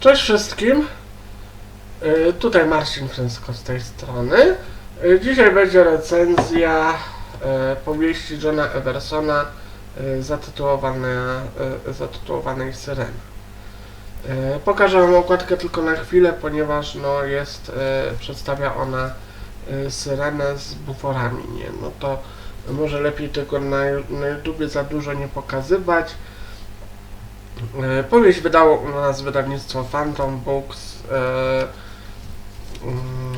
Cześć wszystkim. Y, Tutaj Marcin Fręsko z tej strony. Y, Dzisiaj będzie recenzja y, powieści Johna Eversona zatytułowanej Syrena. Pokażę wam okładkę tylko na chwilę, ponieważ no, jest, przedstawia ona syrenę z buforami, nie? No to może lepiej tego na, na YouTubie za dużo nie pokazywać. E, Powieść wydało u nas wydawnictwo Phantom Books. E, mm.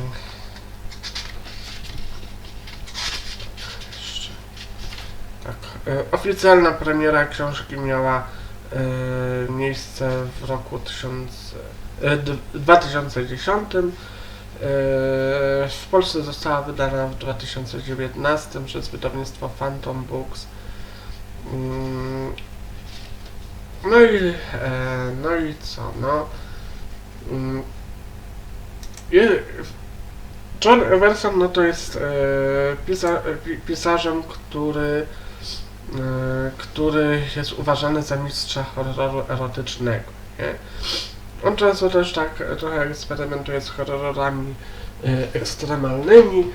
Tak. E, oficjalna premiera książki miała miejsce w roku 1000, e, d- 2010. E, w Polsce została wydana w 2019 przez wydawnictwo Phantom Books. No i, e, no i co, no. Mm, John Everson, no to jest e, pisa, pi- pisarzem, który, e, który jest uważany za mistrza horroru erotycznego, nie? On często też tak trochę eksperymentuje z horrorami e, ekstremalnymi,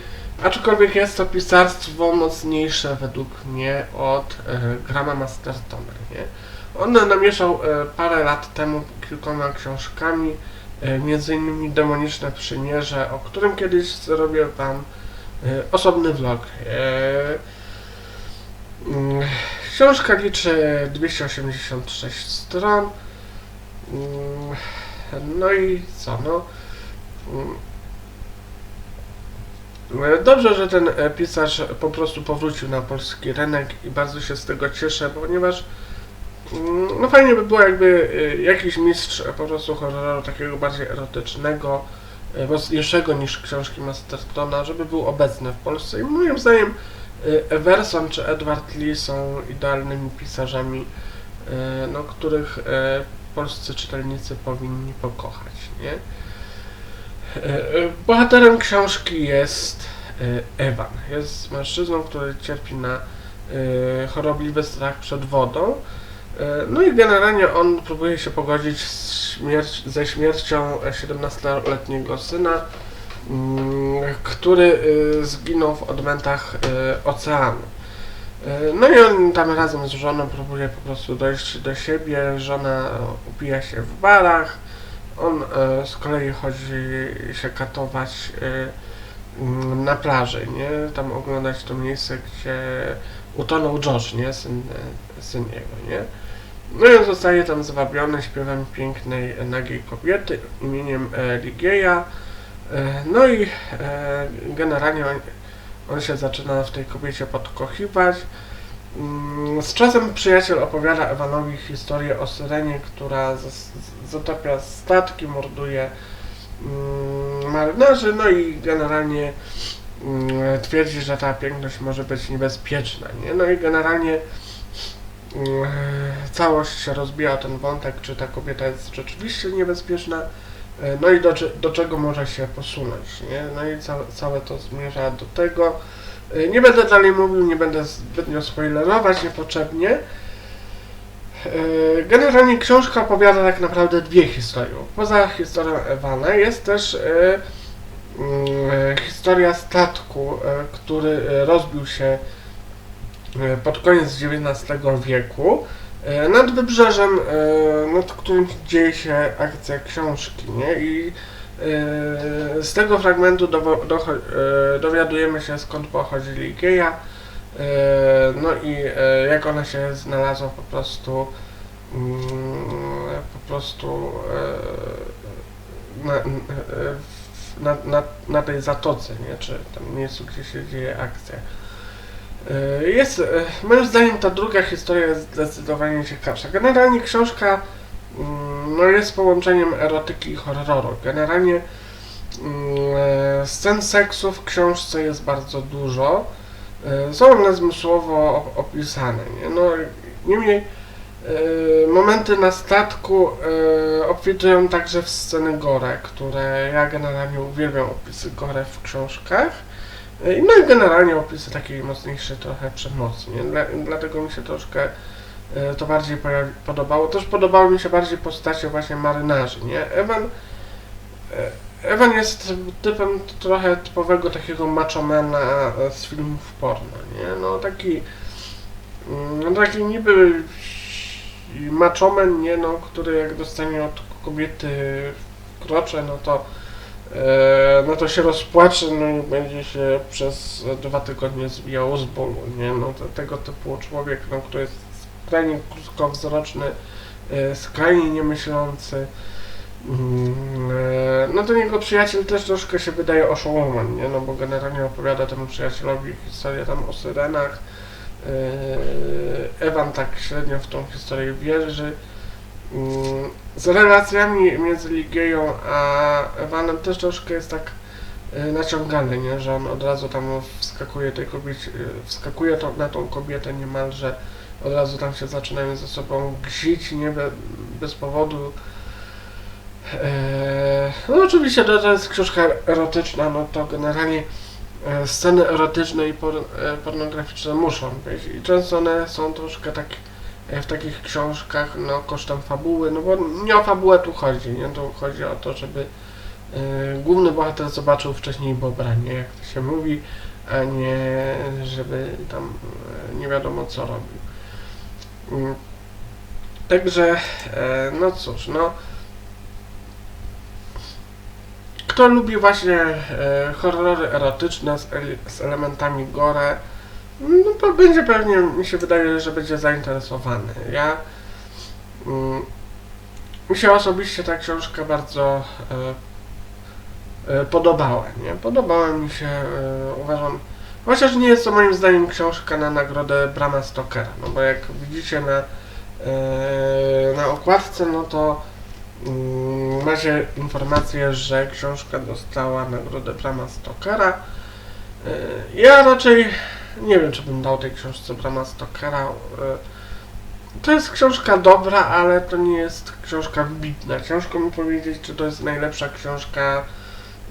aczkolwiek jest to pisarstwo mocniejsze według mnie od e, Grama Mastertona, nie? On namieszał e, parę lat temu kilkoma książkami, e, między innymi Demoniczne Przymierze, o którym kiedyś zrobię wam e, osobny vlog. Mm, Książka liczy 286 stron. Mm, No i co, no. Mm, Dobrze, że ten pisarz po prostu powrócił na polski rynek i bardzo się z tego cieszę, ponieważ No fajnie by było jakby y, jakiś mistrz e, po prostu horroru takiego bardziej erotycznego, y, mocniejszego niż książki Mastertona, żeby był obecny w Polsce. I moim zdaniem y, Everson czy Edward Lee są idealnymi pisarzami, y, no, których polscy czytelnicy powinni pokochać, nie? Bohaterem książki jest Ewan. Jest mężczyzną, który cierpi na chorobliwy strach przed wodą. E, No i generalnie on próbuje się pogodzić śmierć, ze śmiercią 17-letniego syna, mm, który y, zginął w odmętach y, oceanu. E, No i on tam razem z żoną próbuje po prostu dojść do siebie. Żona upija się w barach. On e, z kolei chodzi się katować mm, na plaży, nie? Tam oglądać to miejsce, gdzie utonął Josh, nie? Syn, e, syn jego, nie? No i on zostaje tam zwabiony śpiewem pięknej, e, nagiej kobiety imieniem e, Ligieja. E, no i generalnie on, on się zaczyna w tej kobiecie podkochiwać. Mm, Z czasem przyjaciel opowiada Ewanowi historię o syrenie, która z- z- zatopia statki, morduje mm, marynarzy, no i generalnie mm, twierdzi, że ta piękność może być niebezpieczna, nie? No i generalnie mm, całość się rozbija ten wątek, czy ta kobieta jest rzeczywiście niebezpieczna, e, no i do, do czego może się posunąć, nie? No i ca, całe to zmierza do tego. E, Nie będę dalej mówił, nie będę zbytnio spoilerować niepotrzebnie. E, Generalnie książka opowiada tak naprawdę dwie historie. Poza historią Ewana jest też e, mm, historia statku, e, który rozbił się pod koniec XIX wieku nad wybrzeżem, nad którym dzieje się akcja książki, nie? I z tego fragmentu dowiadujemy się skąd pochodzi Ligeia, e, no i e, jak ona się znalazła po prostu mm, po prostu e, na, na, na, na tej zatoce, nie? Czy tam miejscu, gdzie się dzieje akcja. E, Jest, e, moim zdaniem ta druga historia jest zdecydowanie ciekawsza. Generalnie książka mm, no, jest połączeniem erotyki i horroru. Generalnie mm, e, scen seksu w książce jest bardzo dużo. E, Są one zmysłowo op- opisane. Nie? No, niemniej e, momenty na statku e, obfitują także w sceny gore, które ja generalnie uwielbiam opisy gore w książkach. No i generalnie opisy takiej mocniejszej trochę przemocy, nie? Dla, dlatego mi się troszkę to bardziej podobało. Też podobały mi się bardziej postacie właśnie marynarzy, nie? Ewan, e, Ewan jest typem trochę typowego takiego machomana z filmów porno, nie? No taki, mm, no taki niby machoman, nie? No, który jak dostanie od kobiety krocze, no to e, no to się rozpłacze, no i będzie się przez dwa tygodnie zbijało z bólu, nie? No to, tego typu człowiek, no, który jest skrajnie krótkowzroczny, e, skrajnie niemyślący, no to jego przyjaciel też troszkę się wydaje oszołomem, nie? No bo generalnie opowiada temu przyjacielowi historię tam o syrenach, e, Ewan tak średnio w tą historię wierzy, Mm, z relacjami między Ligieją a Ewanem też troszkę jest tak y, naciągany, nie? że on od razu tam wskakuje tej kobiecie, wskakuje to, na tą kobietę niemalże, od razu tam się zaczynają ze sobą gzić, nie? Be, bez powodu. Eee, no oczywiście to, to jest książka erotyczna, no to generalnie e, sceny erotyczne i e, pornograficzne muszą być i często one są troszkę tak e, w takich książkach, no kosztem fabuły, no bo nie o fabułę tu chodzi, nie? Tu chodzi o to, żeby główny bohater zobaczył wcześniej Bobra, nie? Jak to się mówi, a nie żeby tam nie wiadomo co robił. Mm. Także, no cóż, no kto lubi właśnie e, horrory erotyczne z, z elementami gore, no to będzie pewnie, mi się wydaje, że będzie zainteresowany. Ja mm, mi się osobiście ta książka bardzo e, e, podobała, nie? Podobała mi się, e, uważam, chociaż nie jest to moim zdaniem książka na nagrodę Brama Stokera, no bo jak widzicie na, e, na okładce, no to macie informację, że książka dostała nagrodę Brama Stokera. E, Ja raczej nie wiem, czy bym dał tej książce Brama Stokera. E, To jest książka dobra, ale to nie jest książka wybitna. Ciężko mi powiedzieć, czy to jest najlepsza książka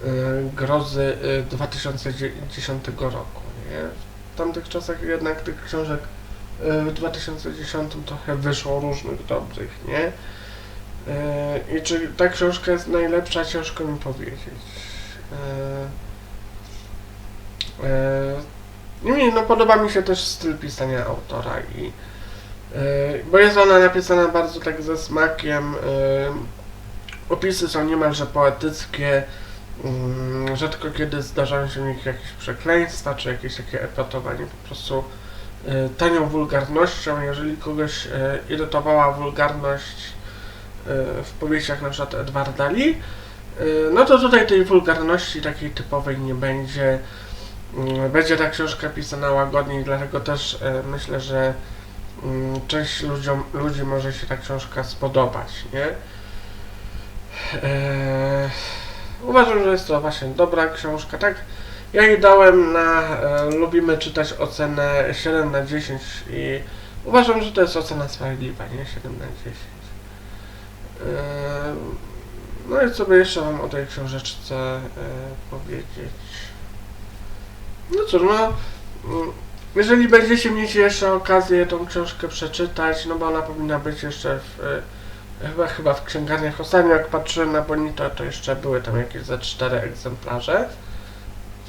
e, grozy e, 2010 roku. Nie? W tamtych czasach jednak tych książek w 2010 trochę wyszło różnych dobrych, nie? E, I czy ta książka jest najlepsza, ciężko mi powiedzieć. Niemniej, no podoba mi się też styl pisania autora i bo jest ona napisana bardzo tak ze smakiem. Opisy są niemalże poetyckie. mm, Rzadko kiedy zdarzają się w nich jakieś przekleństwa czy jakieś takie epatowanie po prostu tanią wulgarnością. Jeżeli kogoś irytowała wulgarność w powieściach na przykład Edwarda Lee, e, no to tutaj tej wulgarności takiej typowej nie będzie. Mm, Będzie ta książka pisana łagodniej, dlatego też e, myślę, że mm, część ludziom, ludzi może się ta książka spodobać, nie? E, uważam, że jest to właśnie dobra książka, tak? Ja jej dałem na, e, lubimy czytać ocenę 7 na 10 i uważam, że to jest ocena sprawiedliwa, nie? 7 na 10. E, no i co by jeszcze wam o tej książeczce e, powiedzieć? No cóż, no, mm, jeżeli będziecie mieć jeszcze okazję tą książkę przeczytać, no bo ona powinna być jeszcze w, e, chyba, chyba w księgarniach. Ostatnio jak patrzyłem na Bonito, to jeszcze były tam jakieś ze cztery egzemplarze.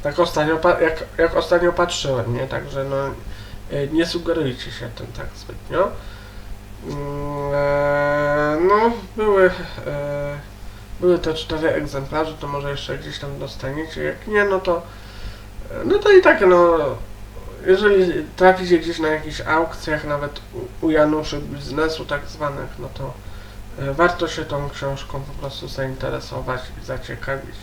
Tak ostatnio, jak, jak ostatnio patrzyłem, nie? Także no, nie sugerujcie się tym tak zbytnio. Mm, e, No, były, e, były te cztery egzemplarze, to może jeszcze gdzieś tam dostaniecie. Jak nie, no to no to i tak, no, jeżeli traficie gdzieś na jakichś aukcjach, nawet u, Januszy biznesu tak zwanych, no to e, warto się tą książką po prostu zainteresować i zaciekawić.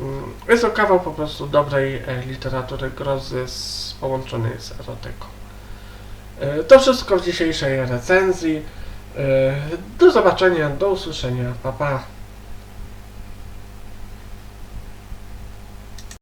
Mm, Jest to kawał po prostu dobrej e, literatury grozy z, połączonej z erotyką. E, To wszystko w dzisiejszej recenzji. E, Do zobaczenia, do usłyszenia, pa pa.